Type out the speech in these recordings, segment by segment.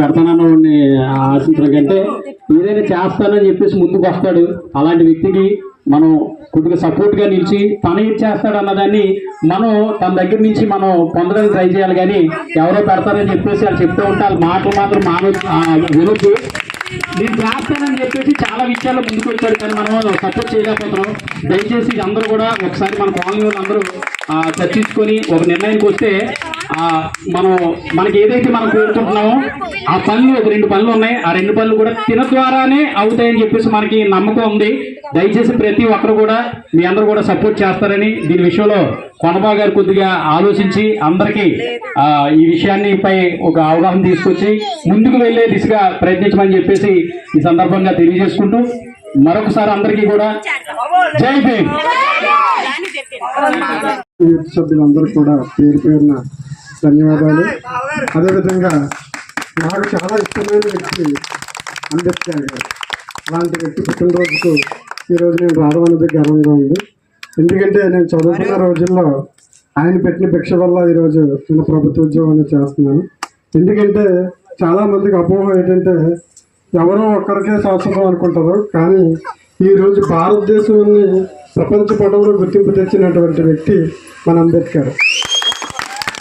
పెడతానన్న వాడిని ఆశించడం కంటే ఏదైనా చేస్తానని చెప్పేసి ముందుకు వస్తాడు. అలాంటి వ్యక్తికి మనం కొద్దిగా సపోర్ట్గా నిలిచి తను ఏం చేస్తాడు అన్నదాన్ని మనం తన దగ్గర నుంచి మనం పొందడానికి ట్రై చేయాలి కానీ ఎవరో పెడతారని చెప్పేసి వాళ్ళు చెప్తూ ఉంటే వాళ్ళ మాటలు మాత్రం మానవ వినొద్దు. నేను చేస్తానని చెప్పేసి చాలా విషయాల్లో ముందుకు వచ్చాడు కానీ మనం సపోర్ట్ చేయలేకపోతున్నాం. దయచేసి అందరూ కూడా ఒకసారి మన కాలనీ వాళ్ళందరూ చర్చించుకొని ఒక నిర్ణయానికి వస్తే మనం మనకి ఏదైతే మనం కోరుకుంటున్నామో ఆ పనులు ఒక రెండు పనులు ఉన్నాయి. ఆ రెండు పనులు కూడా తిన ద్వారానే అవుతాయని చెప్పేసి మనకి నమ్మకం ఉంది. దయచేసి ప్రతి ఒక్కరు కూడా మీ అందరూ కూడా సపోర్ట్ చేస్తారని దీని విషయంలో కొనబా గారు కొద్దిగా ఆలోచించి అందరికీ ఆ, ఈ విషయాన్ని పై ఒక అవగాహన తీసుకొచ్చి ముందుకు వెళ్ళే దిశగా ప్రయత్నించమని చెప్పేసి ఈ సందర్భంగా తెలియజేసుకుంటూ మరొకసారి అందరికీ కూడా జై భీమ్. సభ్యులందరూ కూడా పేరు పేరున ధన్యవాదాలు. అదేవిధంగా నాకు చాలా ఇష్టమైన వ్యక్తి అంబేద్కర్ గారు. అలాంటి వ్యక్తి పుట్టినరోజుకు ఈరోజు నేను రావడం అనేది గర్వంగా ఉంది. ఎందుకంటే నేను చదువుకున్న రోజుల్లో ఆయన పెట్టిన భిక్ష వల్ల ఈరోజు నేను ప్రభుత్వ ఉద్యోగం అనేది చేస్తున్నాను. ఎందుకంటే చాలా మందికి అపోహ ఏంటంటే ఎవరో ఒక్కరికే శాశ్వతం అనుకుంటారు. కానీ ఈ రోజు భారతదేశాన్ని ప్రపంచ పటంలో గుర్తింపు తెచ్చినటువంటి వ్యక్తి మన అంబేద్కర్.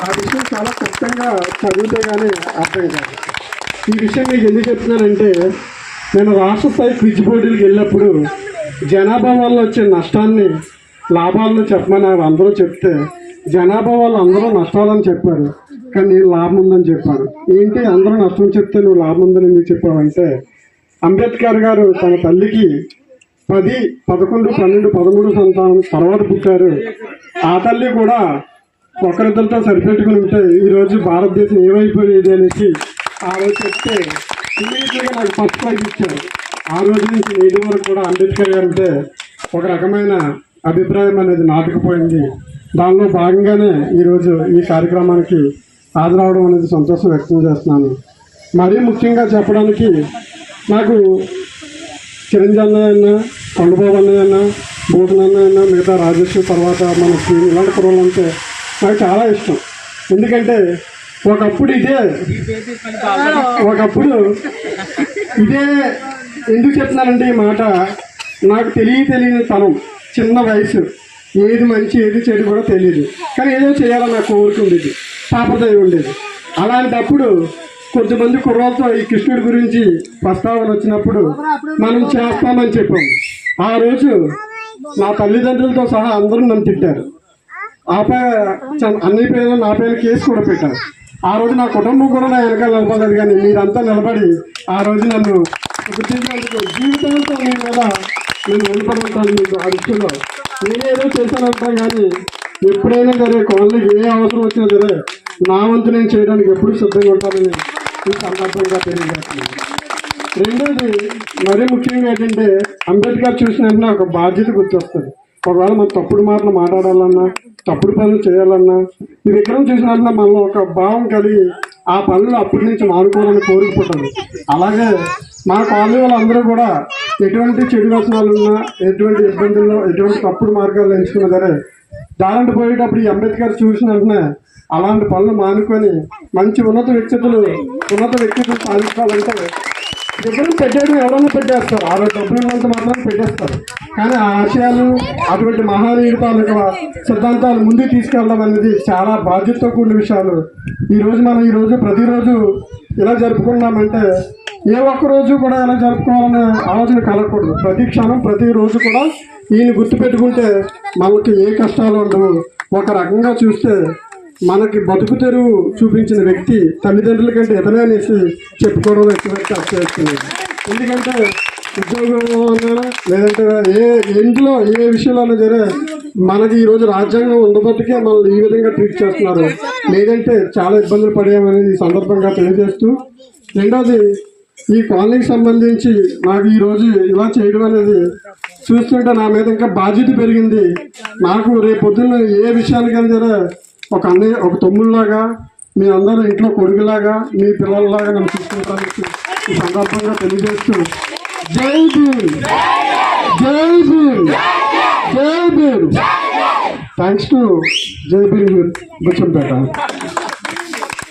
ఆ విషయం చాలా క్లుప్తంగా చదివితే కానీ అర్థం కాదు. ఈ విషయం మీకు ఎందుకు చెప్తున్నానంటే నేను రాష్ట్ర స్థాయి క్విజ్ పోటీలకు వెళ్ళినప్పుడు జనాభా వల్ల వచ్చే నష్టాన్ని లాభాలను చెప్పమని అందరూ చెప్తే జనాభా వాళ్ళు అందరూ నష్టాలని చెప్పారు. కానీ నేను లాభం ఉందని చెప్పాను. ఏంటి అందరూ నష్టం చెప్తే నువ్వు లాభం ఉందని ఎందుకు చెప్పావంటే అంబేద్కర్ గారు తన తల్లికి పది పదకొండు పన్నెండు పదమూడు సంతానం తర్వాత పుట్టారు. ఆ తల్లి కూడా ఒకరిద్దరితో సరిపెట్టుకుని ఉంటే ఈరోజు భారతదేశం ఏమైపోయేది అనేసి ఆ రోజు చెప్తే ఇమీడియట్గా నాకు ఫస్ట్ ప్రైజ్ ఇచ్చారు. ఆ రోజు నుంచి నేటి వరకు కూడా అంబేద్కర్ గారు అంటే ఒక రకమైన అభిప్రాయం అనేది నాటుకుపోయింది. దానిలో భాగంగానే ఈరోజు ఈ కార్యక్రమానికి హాజరవడం అనేది సంతోషం వ్యక్తం చేస్తున్నాను. మరీ ముఖ్యంగా చెప్పడానికి నాకు చిరంజీవి అన్నయ్య కొండబాబు అన్నయ్య అన్న భూషణ్ అన్నయ్య మిగతా రాజేశ్వరి తర్వాత మన ఇలాంటి కుర్రలు అంటే నాకు చాలా ఇష్టం. ఎందుకంటే ఒకప్పుడు ఇదే ఒకప్పుడు ఇదే ఎందుకు చెప్తున్నానంటే ఈ మాట నాకు తెలియ తెలియని తనం చిన్న వయసు. ఏది మంచి ఏది చెడు కూడా తెలియదు కానీ ఏదో చేయాలని నాకు కోరిక ఉండేది సాంప్రదాయం ఉండేది. అలాంటప్పుడు కొంతమంది కుర్రలతో ఈ కృష్ణుడి గురించి ప్రస్తావన వచ్చినప్పుడు మనం చేస్తామని చెప్పాం. ఆ రోజు నా తల్లిదండ్రులతో సహా అందరూ నన్ను తిట్టారు. ఆపై అన్ని పేర్లు నా పేరు కేసు కూడా పెట్టారు. ఆ రోజు నా కుటుంబం కూడా నా వెనకాల నిలబడలేదు కానీ మీరంతా నిలబడి ఆ రోజు నన్ను గుర్తించినందుకు జీవితంతో మీ మీద నేను నిలబడుతాను మీకు ఆ విషయంలో. నేనేదో చేశానంటాం కానీ ఎప్పుడైనా సరే కోళ్ళకి ఏ అవసరం వచ్చినా సరే నా వంతు నేను చేయడానికి ఎప్పుడు సిద్ధంగా ఉంటానని ఈ సందర్భంగా తెలియజేస్తున్నాను. రెండోది మరీ ముఖ్యంగా ఏంటంటే అంబేద్కర్ చూసిన వెంటనే ఒక బాధ్యత గుర్తొస్తుంది. ఒకవేళ మనం తప్పుడు మాటలు మాట్లాడాలన్నా తప్పుడు పనులు చేయాలన్నా ఈ విగ్రహం చూసిన వెంటనే మనలో ఒక భావం కలిగి ఆ పనులు అప్పటి నుంచి మానుకోవాలని కోరుకుంటుంది అలాగే మా కాలనీ వాళ్ళందరూ కూడా ఎటువంటి చెడు వ్యసనాలు ఉన్నా ఎటువంటి ఇబ్బందుల్లో ఎటువంటి తప్పుడు మార్గాలు ఎంచుకున్నా సరే దారంట పోయేటప్పుడు ఈ అంబేద్కర్ చూసిన వెంటనే అలాంటి పనులు మానుకొని మంచి ఉన్నత వ్యక్తులు ఉన్నత వ్యక్తులు సాధించాలంటే విగ్రహం పెట్టేయడం ఎవరైనా పెట్టేస్తారు. ఆ రోజు డబ్బులు ఉన్నంత మాత్రం పెట్టేస్తారు. కానీ ఆ ఆశయాలు అటువంటి మహానీయుల తాలూకా సిద్ధాంతాలు ముందుకు తీసుకెళ్ళడం అనేది చాలా బాధ్యతతో కూడిన విషయాలు. ఈరోజు మనం ఈరోజు ప్రతిరోజు ఇలా జరుపుకున్నామంటే ఏ ఒక్క రోజు కూడా ఎలా జరుపుకోవాలనే ఆలోచన కలగకూడదు. ప్రతి క్షణం ప్రతిరోజు కూడా ఈయన గుర్తుపెట్టుకుంటే మనకి ఏ కష్టాలు ఉండవు. ఒక రకంగా చూస్తే మనకి బతుకు తెరువు చూపించిన వ్యక్తి తల్లిదండ్రుల కంటే ఇతనే అనేసి చెప్పుకోవడం ఎక్కువ చేస్తుంది ఎందుకంటే ఉద్యోగంలో ఉన్నా లేదంటే ఏ ఇంట్లో ఏ విషయంలో సరే మనకి ఈరోజు రాజ్యాంగం ఉండబట్టికే మనల్ని ఈ విధంగా ట్రీట్ చేస్తున్నారు. లేదంటే చాలా ఇబ్బందులు పడేయమనేది ఈ సందర్భంగా తెలియజేస్తూ రెండోది ఈ కాలనీకి సంబంధించి నాకు ఈరోజు ఇలా చేయడం అనేది చూస్తుంటే నా మీద ఇంకా బాధ్యత పెరిగింది. నాకు రేపు పొద్దున్న ఏ విషయానికైనా సరే ఒక అన్నయ్య ఒక తమ్ముళ్ళలాగా మీ అందరూ ఇంట్లో కొడుకులాగా మీ పిల్లలలాగా నన్ను చూసుకుంటానికి ఈ సందర్భంగా తెలియజేస్తూ జై భీమ్! జై భీమ్! జై భీమ్! థ్యాంక్స్ టు జై భీమ్ బుచ్చంపేట